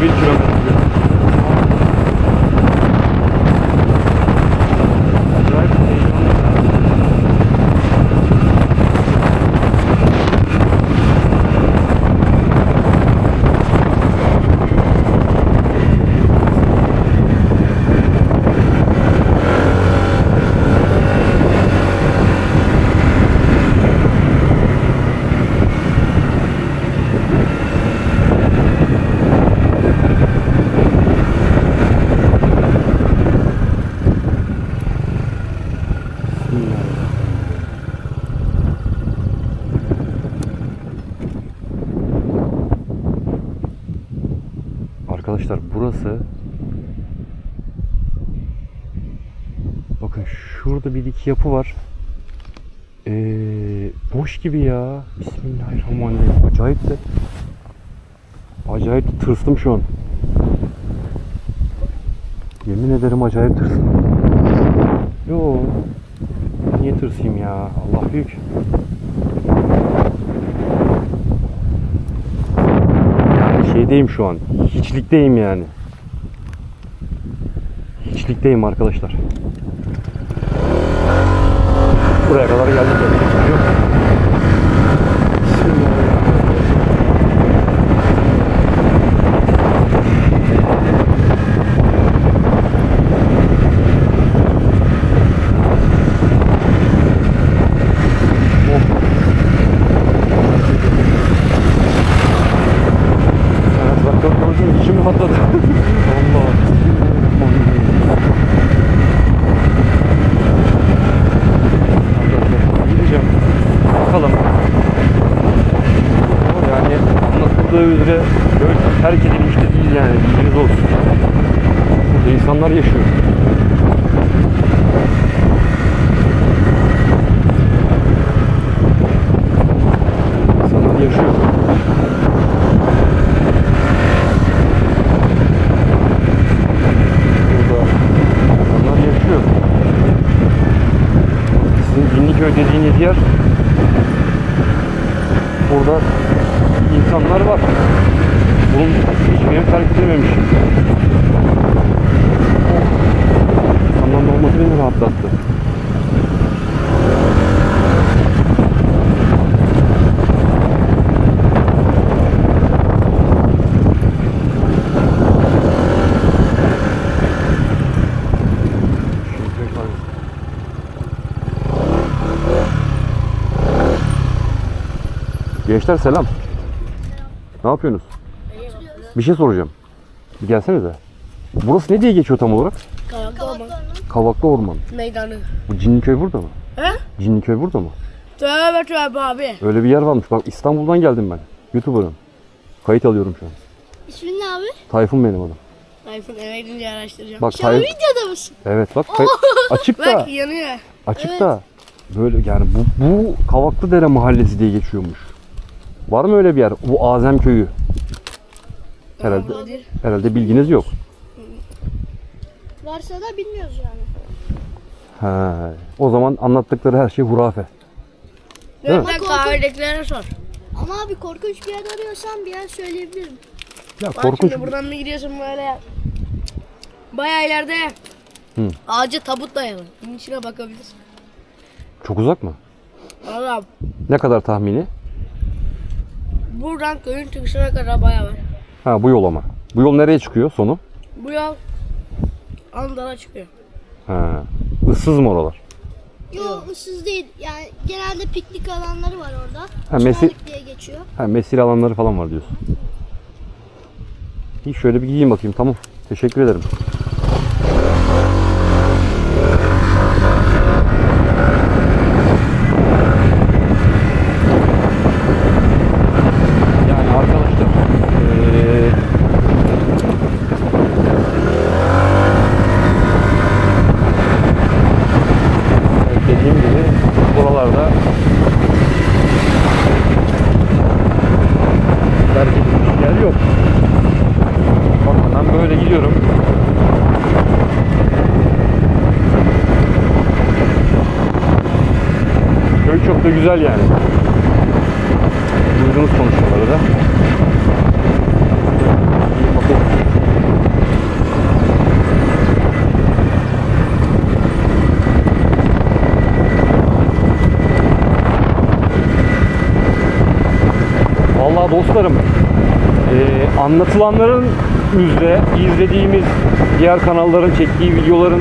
від Arkadaşlar burası Bakın şurada bir iki yapı var. Ee, boş gibi ya. Bismillahirrahmanirrahim. Acayip de Acayip de tırstım şu an. Yemin ederim acayip tırstım. Yo. Niye tırsayım ya? Allah büyük. Yani şeydeyim şu an. Hiçlikteyim yani. Hiçlikteyim arkadaşlar. Buraya kadar geldik. Yok. Bismillahirrahmanirrahim. Evet bak bak bak içim rahatladı. Allah. Gideceğim. Bakalım. Yani anlatıldığı üzere böyle terk edilmiş de değil yani. Bilginiz olsun. Burada insanlar yaşıyor. İnsanlar yaşıyor. Burada insanlar yaşıyor. Sizin Cinliköy dediğiniz yer burada insanlar var. Bunun hiçbir yer terk edilmemiş. İnsanların olması beni rahatlattı. Gençler selam. Ne yapıyorsunuz? Bir şey soracağım. Bir gelsenize. Burası ne diye geçiyor tam olarak? Kavaklı Orman Kavaklı Orman. Meydanı. Bu Cinliköy burada mı? He? Cinliköy burada mı? Tövbe tövbe abi. Öyle bir yer varmış. Bak İstanbul'dan geldim ben. YouTuber'ım. Kayıt alıyorum şu an. İsmin ne abi? Tayfun benim adım. Tayfun eve gidince araştıracağım. Bak Şu Tayfun. videoda mısın? Evet bak kay- açık da. Bak yanıyor. Açık da. Böyle yani bu, bu Kavaklıdere mahallesi diye geçiyormuş. Var mı öyle bir yer? Bu Azem köyü. Herhalde Olabilir. herhalde bilginiz yok. Varsa da bilmiyoruz yani. He. O zaman anlattıkları her şey hurafe. Değil mi? Kahvedekilere sor. Ama abi korkunç bir yer arıyorsan bir yer söyleyebilirim. Ya Bak korkunç. şimdi buradan bir gidiyorsun böyle. Bayağı ileride. Hı. Ağaca tabut dayalı. Bunun içine bakabilirsin. Çok uzak mı? Valla Ne kadar tahmini? Buradan köyün çıkışına kadar bayağı var. Ha bu yol ama. Bu yol nereye çıkıyor sonu? Bu yol Andal'a çıkıyor. Ha. Issız mı oralar? Yok ıssız değil. Yani genelde piknik alanları var orada. Ha, mesi- Çınarlık diye geçiyor. Ha mesire alanları falan var diyorsun. İyi şöyle bir giyeyim bakayım tamam. Teşekkür ederim. da güzel yani. Duyduğunuz konuşmaları da. Vallahi dostlarım e, anlatılanların yüzde izlediğimiz diğer kanalların çektiği videoların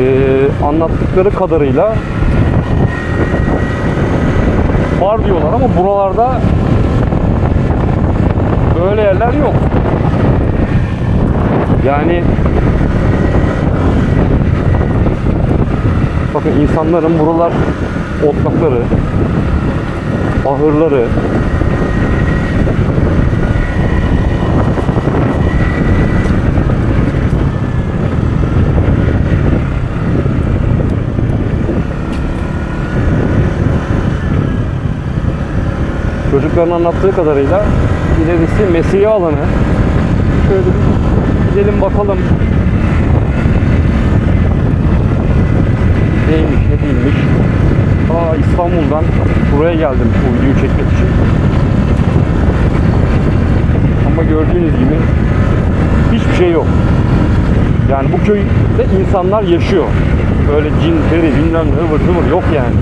e, anlattıkları kadarıyla var diyorlar ama buralarda böyle yerler yok. Yani bakın insanların buralar otlakları, ahırları, Çocukların anlattığı kadarıyla ilerisi mesire alanı. Şöyle bir gidelim bakalım. Neymiş ne değilmiş. Aa İstanbul'dan buraya geldim bu videoyu çekmek için. Ama gördüğünüz gibi hiçbir şey yok. Yani bu köyde insanlar yaşıyor. Öyle cin, peri, bilmem ne yok yani.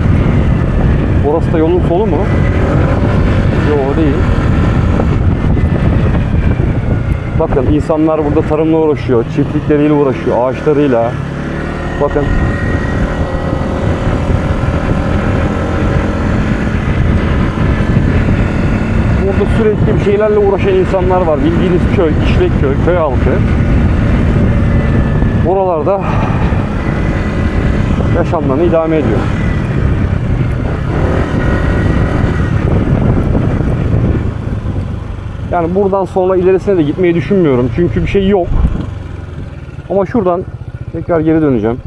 Orası da yolun solu mu? O değil. Bakın insanlar burada tarımla uğraşıyor, çiftlikleriyle uğraşıyor, ağaçlarıyla. Bakın. Burada sürekli bir şeylerle uğraşan insanlar var. Bildiğiniz köy, işlek köy, köy halkı. Buralarda yaşamlarını idame ediyor. Yani buradan sonra ilerisine de gitmeyi düşünmüyorum. Çünkü bir şey yok. Ama şuradan tekrar geri döneceğim.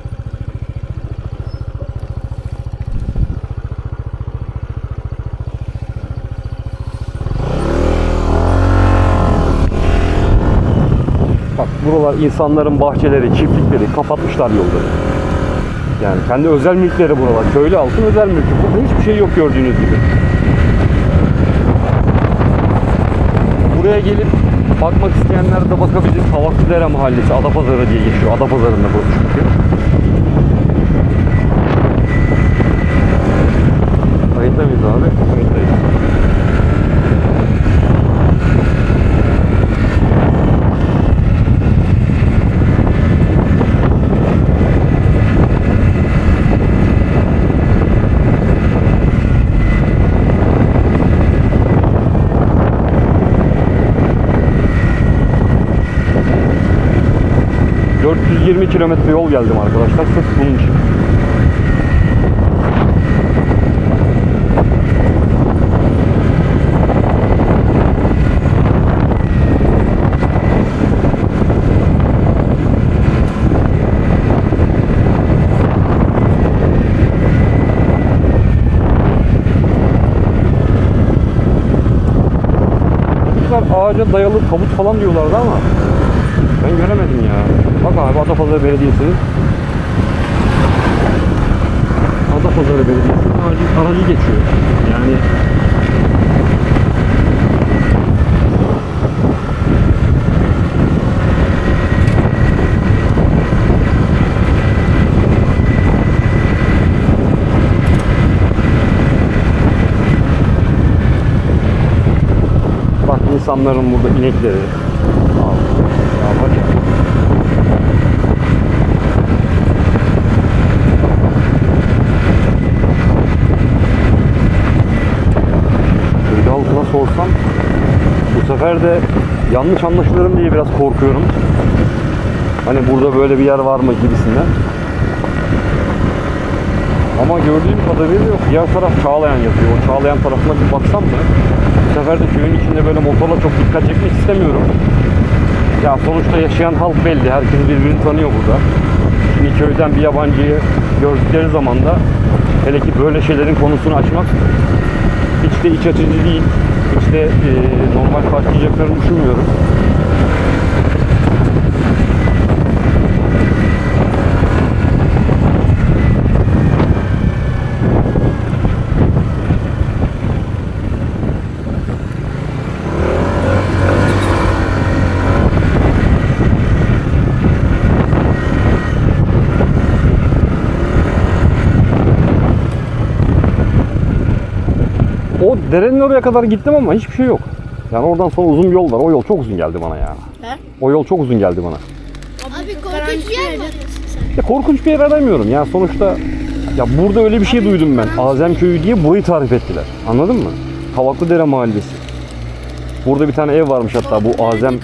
Bak buralar insanların bahçeleri, çiftlikleri kapatmışlar yolları. Yani kendi özel mülkleri buralar. Köylü halkın özel mülkü. Burada hiçbir şey yok gördüğünüz gibi. Buraya gelip bakmak isteyenler de bakabilir. Kavaklıdere Mahallesi, Adapazarı diye geçiyor. Adapazarı'nda burası çünkü. Kayıtta mıyız abi? ...420 kilometre yol geldim arkadaşlar sırf bunun için. Ağaca dayalı tabut falan diyorlardı ama ben göremedim ya. Bak abi Adapazarı Belediyesi. Adapazarı Belediyesi aracı, aracı geçiyor. Yani Bak insanların burada inekleri. Al. Ya bak ya. Köyde halkına sorsam bu sefer de yanlış anlaşılırım diye biraz korkuyorum. Hani burada böyle bir yer var mı gibisinden. Ama gördüğüm kadarıyla yok. Diğer taraf Çağlayan yazıyor. O Çağlayan tarafına bir baksam mı? Bu sefer de köyün içinde böyle motorla çok dikkat çekmek istemiyorum. Ya sonuçta yaşayan halk belli. Herkes birbirini tanıyor burada. Şimdi köyden bir yabancıyı gördükleri zaman da hele ki böyle şeylerin konusunu açmak hiç de iç açıcı değil. Hiç de e, normal karşılayacaklarını düşünmüyorum. O derenin oraya kadar gittim ama hiçbir şey yok. Yani oradan sonra uzun bir yol var. O yol çok uzun geldi bana ya. He? O yol çok uzun geldi bana. Abi korkunç bir yer mi yerde. arıyorsun sen? Ya korkunç bir yer aramıyorum. Yani sonuçta ya burada öyle bir şey duydum ben. Azem Köyü diye burayı tarif ettiler. Anladın mı? Kavaklıdere Mahallesi. Burada bir tane ev varmış hatta bu Azem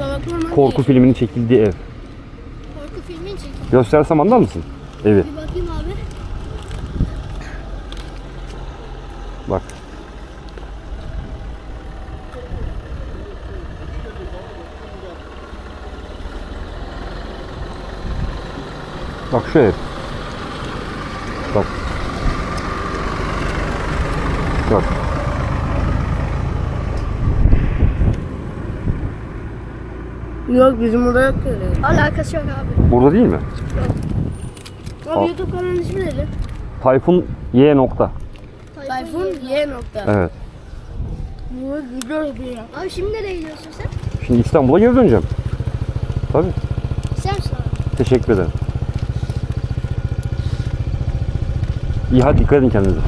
korku filminin çekildiği ev. Korku filmi için. Göstersem anlar mısın? Evi. Bir bakayım şu ev. Bak. Bak. Yok bizim burada yok öyle. Alakası yok abi. Burada değil mi? Abi Al. YouTube kanalının ismi neydi? Tayfun Y nokta. Tayfun Y nokta. Evet. Bu gidiyoruz bir ya. Abi şimdi nereye gidiyorsun sen? Şimdi İstanbul'a geri döneceğim. Tabii. Sen abi? Teşekkür ederim. İyi hadi dikkat edin kendinize.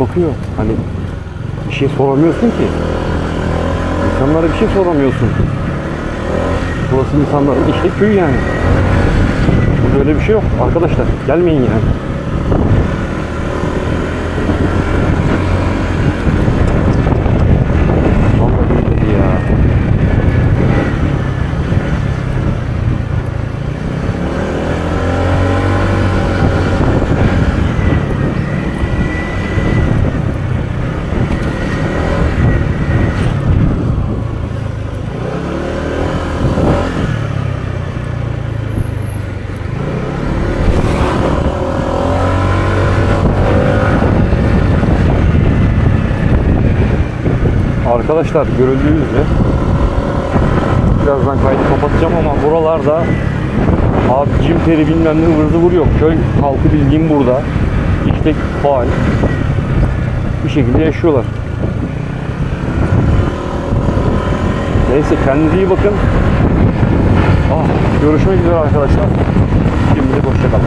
Bakıyor. Hani bir şey soramıyorsun ki. İnsanlara bir şey soramıyorsun. Burası insanların işte köyü yani. Burada öyle bir şey yok. Arkadaşlar gelmeyin yani. Vallahi billahi ya. Arkadaşlar görüldüğü üzere birazdan kaydı kapatacağım ama buralarda abi cim peri bilmem ne ıvır zıvır yok. Köy halkı bildiğim burada. İşte faal. Bir şekilde yaşıyorlar. Neyse kendinize iyi bakın. Ah, görüşmek üzere arkadaşlar. Şimdi hoşçakalın.